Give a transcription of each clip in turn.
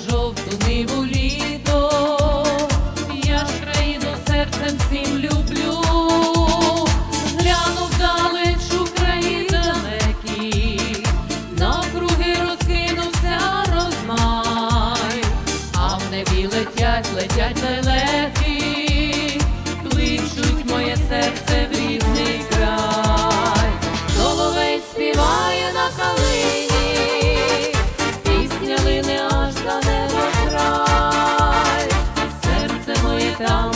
жовту ниву літо, я ж країну серцем всім люблю, глянув далечу краї далекі, навкруги розкинувся розмай, а в небі летять, летять. Tam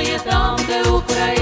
you're moje tamte ukraj.